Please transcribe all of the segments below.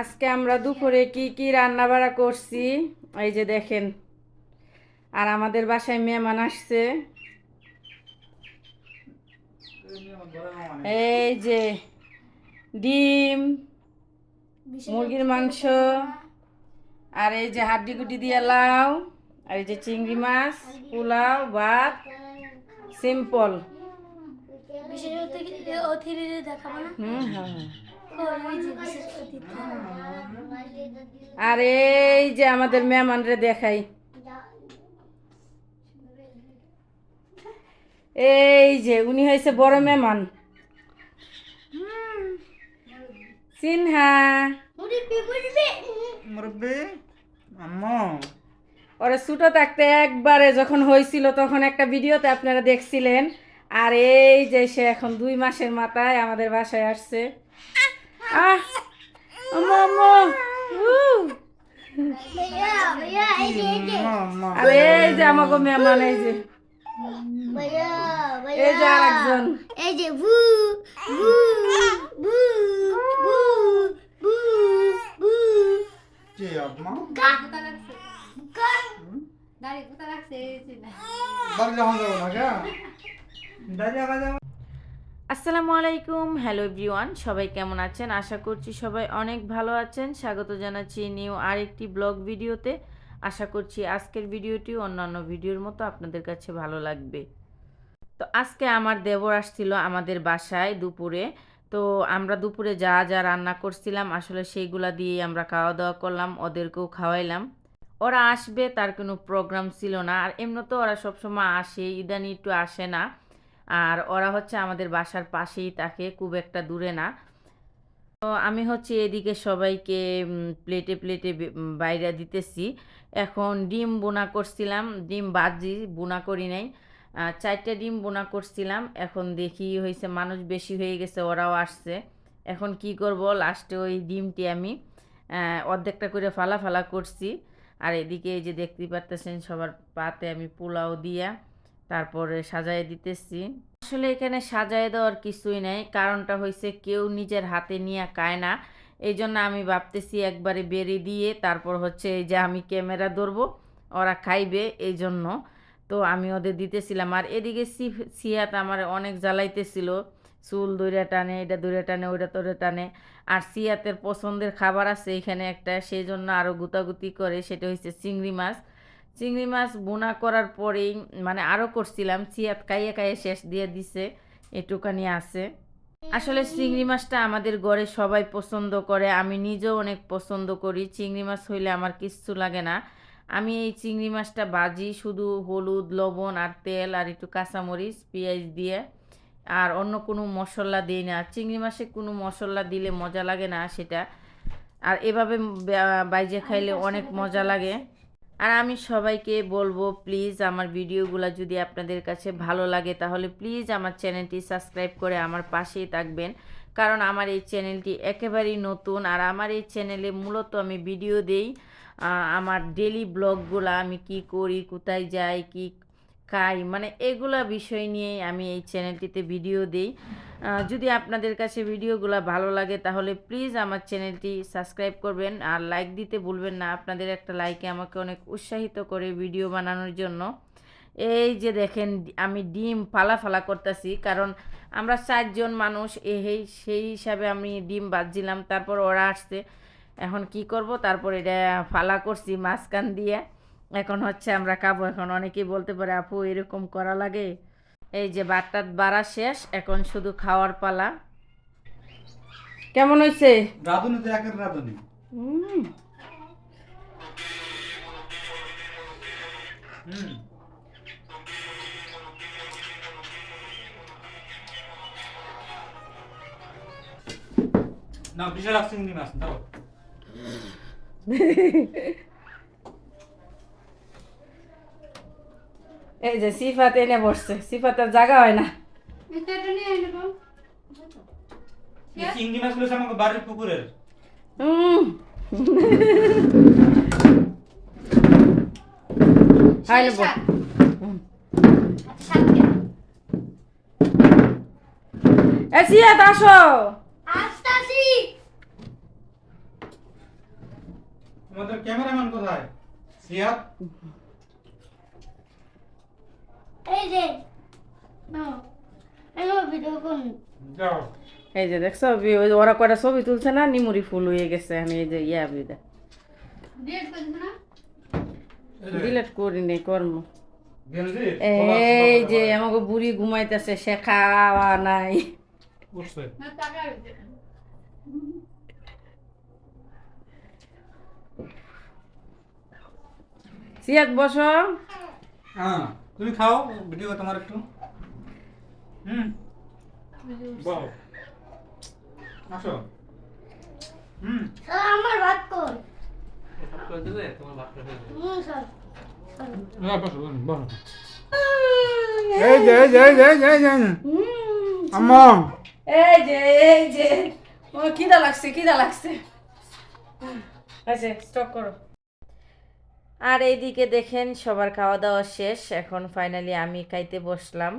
আজকে আমরা দুপুরে কি কি রান্না বাড়া করছি? এই যে দেখেন। আর আমাদের বাসায় মেহমান আসছে। এই যে ডিম মুরগির মাংস আর এই যে হাড্ডি গুটি দিয়ে লাউ আর এই যে চিংড়ি মাছ পোলাও ভাত সিম্পল। হুম হ্যাঁ। আর এই যে আমাদের মেহমানরে দেখাই। এই যে উনি হয়েছে বড় মেহমান। সিনহা। ওরা ছোটো থাকতে একবারে যখন হয়েছিল তখন একটা ভিডিওতে আপনারা দেখছিলেন। আর এই যে সে এখন দুই মাসের মাথায় আমাদের বাসায় আসছে। আহ আম্মু, আম্মু, আর এই যে আমাকে মেহমান এই যে। এই যে আরেকজন। এই যে ভু ভু ভু ভু ভু ভু কে আম্মা কা কা বাড়ি যখন যাব না কে? যাব। আসসালামু আলাইকুম। হ্যালো এভরিওয়ান সবাই কেমন আছেন? আশা করছি সবাই অনেক ভালো আছেন। স্বাগত জানাচ্ছি নিউ আরেকটি ব্লগ ভিডিওতে। আশা করছি আজকের ভিডিওটি অন্যান্য ভিডিওর মতো আপনাদের কাছে ভালো লাগবে। তো আজকে আমার দেবর আসছিল আমাদের বাসায় দুপুরে। তো আমরা দুপুরে যা যা রান্না করছিলাম, আসলে সেইগুলা দিয়েই আমরা খাওয়া দাওয়া করলাম, ওদেরকেও খাওয়াইলাম। ওরা আসবে, তার কোনো প্রোগ্রাম ছিল না। আর এমনিতেও ওরা সবসময় আসে, ইদানি একটু আসে না। আর ওরা হচ্ছে আমাদের বাসার পাশেই থাকে, খুব একটা দূরে না। তো আমি হচ্ছে এদিকে সবাইকে প্লেটে প্লেটে বাইরে দিতেছি। এখন ডিম বোনা করছিলাম, ডিম বাজি বোনা করি নাই। চারটে ডিম বোনা করছিলাম, এখন দেখি হয়েছে মানুষ বেশি হয়ে গেছে, ওরাও আসছে। এখন কি করব লাস্টে ওই ডিমটি আমি অর্ধেকটা করে ফালা ফালা করছি। আর এদিকে যে দেখতে পারতেছেন সবার পাতে আমি পোলাও দিয়া তারপরে সাজায় দিতেছি। আসলে এখানে সাজায় দেওয়ার কিছুই নাই। কারণটা হয়েছে কেউ নিজের হাতে নিয়ে কায় না। এই জন্য আমি ভাবতেছি একবারে বেড়ে দিয়ে তারপর হচ্ছে এই যে আমি ক্যামেরা ধরবো, ওরা খাইবে এই জন্য তো আমি ওদের দিতেছিলাম। আর এদিকে সিয়াত আমার অনেক জ্বালাইতেছিল। চুল দইরা টানে, এটা দইরা টানে, ওইটা তোরে টানে। আর সিয়াতের পছন্দের খাবার আছে এখানে একটা সেই জন্য আরও গুতাগুতি করে, সেটা হচ্ছে চিংড়ি মাছ। চিংড়ি মাছ বোনা করার পরেই মানে আরও করছিলাম চিয়াত কাইয়ে কাইয়ে শেষ দিয়ে দিছে এটুকানি আছে। আসলে চিংড়ি মাছটা আমাদের ঘরে সবাই পছন্দ করে আমি নিজেও অনেক পছন্দ করি। চিংড়ি মাছ হইলে আমার কিচ্ছু লাগে না। আমি এই চিংড়ি মাছটা বাজি শুধু হলুদ লবণ আর তেল আর একটু কাঁচামরিচ পেঁয়াজ দিয়ে। আর অন্য কোনো মশলা দিই না। চিংড়ি মাছে কোনো মশলা দিলে মজা লাগে না সেটা। আর এভাবে বাইজে খাইলে অনেক মজা লাগে। আর আমি সবাইকে বলব প্লিজ আমার ভিডিওগুলো যদি আপনাদের কাছে ভালো লাগে, তাহলে প্লিজ আমার চ্যানেলটি সাবস্ক্রাইব করে আমার পাশেই থাকবেন। কারণ আমার এই চ্যানেলটি একেবারেই নতুন, আর আমার এই চ্যানেলে মূলত আমি ভিডিও দেই আমার ডেলি ব্লগগুলো আমি কি করি, কোথায় যাই, কি খাই মানে এগুলা বিষয় নিয়েই আমি এই চ্যানেলটিতে ভিডিও দিই। যদি আপনাদের কাছে ভিডিওগুলো ভালো লাগে, তাহলে প্লিজ আমার চ্যানেলটি সাবস্ক্রাইব করবেন। আর লাইক দিতে ভুলবেন না, আপনাদের একটা লাইকে আমাকে অনেক উৎসাহিত করে ভিডিও বানানোর জন্য। এই যে দেখেন, আমি ডিম ফালা ফালা করতেছি, কারণ আমরা চারজন মানুষ, এই সেই হিসাবে আমি ডিম বাজছিলাম তারপর ওরা আসছে। এখন কি করব? তারপর এটা ফালা করছি মাঝখান দিয়ে। এখন হচ্ছে আমরা খাব, এখন অনেকেই বলতে পারে, আপু, এরকম করা লাগে? এই যে বাটটাত বাড়া শেষ এখন শুধু খাওয়ার পালা। কেমন হয়েছে? রাধুনি তো একের রাধুনি। না বিশাল মাছ দাও। এই যে সিফাত এনে বসছে সিফাতের জায়গা হয় না। চিংড়ি মাছগুলো আমাকে বাড়ির পুকুরের। হুম হয় না বল। এ সিয়াত আসো। আসতাছি। আমাদের ক্যামেরাম্যান কোথায়? সিয়াদ এই যে না আমি ভিডিও করুন যাও এই যে দেখছ ওই ওরা কয়টা ছবি তুলছে না নিমুরি ফুল হয়ে গেছে আমি এই যে ইয়া বিদা ডিলিট করে দিন ডিলেট করি নেই কর্ম এই যে আমাকে বুড়ি ঘুমাইতেছে সে খাওয়া নাই। সিয়াদ বসো। হ্যাঁ। তুমি খাও ভিডিও তোমার একটু। হুম। বাহ। আসো। হুম। আমার ভাত কর করে দিলে তোমার ভাত করে দিলে। হুম স্যার হ্যাঁ বসো বসো। এই যে এই যে এই যে এই যে, এই যে আম্মা। এই যে এই যে। ও খিদা লাগছে খিদা লাগছে। আচ্ছা স্টপ করো। আর এইদিকে দেখেন, সবার খাওয়া দাওয়া শেষ। এখন ফাইনালি আমি খাইতে বসলাম।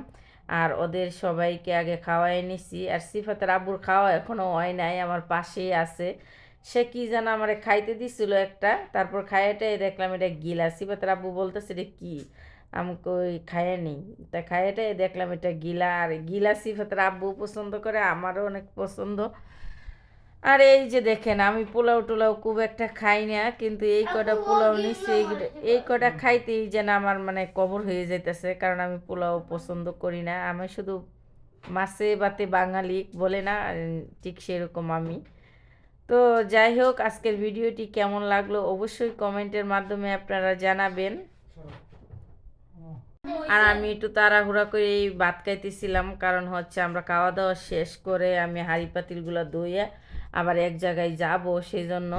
আর ওদের সবাইকে আগে খাওয়াই নিছি। আর সিফাতের আব্বুর খাওয়া এখনও হয় নাই, আমার পাশেই আছে। সে কি যেন আমার খাইতে দিছিল একটা। তারপর খাইয়াটাই দেখলাম এটা গিলা। সিফাতের আব্বু বলতেছে, এটা কি? আমাকে ওই খাইয়ে নেই। তা খাইয়াটাই দেখলাম এটা গিলা। আর গিলা সিফাতের আব্বু পছন্দ করে, আমারও অনেক পছন্দ। আর এই যে দেখেন আমি পোলাও টোলাও খুব একটা খাই না কিন্তু এই কটা পোলাও নিচ্ছি এই- এই কটা খাইতেই যেন আমার মানে কবর হয়ে যাইতেছে কারণ আমি পোলাও পছন্দ করি না। আমি শুধু মাছে বাতে বাঙালি বলে না ঠিক সেরকম আমি। তো যাই হোক আজকের ভিডিওটি কেমন লাগল অবশ্যই কমেন্টের মাধ্যমে আপনারা জানাবেন। আর আমি একটু তাড়াহুড়া করে এই ভাত খাইতেছিলাম কারণ হচ্ছে আমরা খাওয়া দাওয়া শেষ করে আমি হাঁড়ি পাতিলগুলো ধুয়ে আবার এক জায়গায় যাব সেই জন্য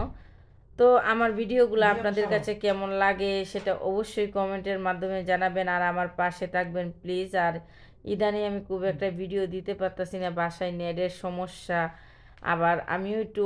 তো আমার ভিডিওগুলো আপনাদের কাছে কেমন লাগে সেটা অবশ্যই কমেন্টের মাধ্যমে জানাবেন। আর আমার পাশে থাকবেন প্লিজ। আর ইদানি আমি খুব একটা ভিডিও দিতে পারতাছি না বাসায় নেটের সমস্যা। আবার আমিও একটু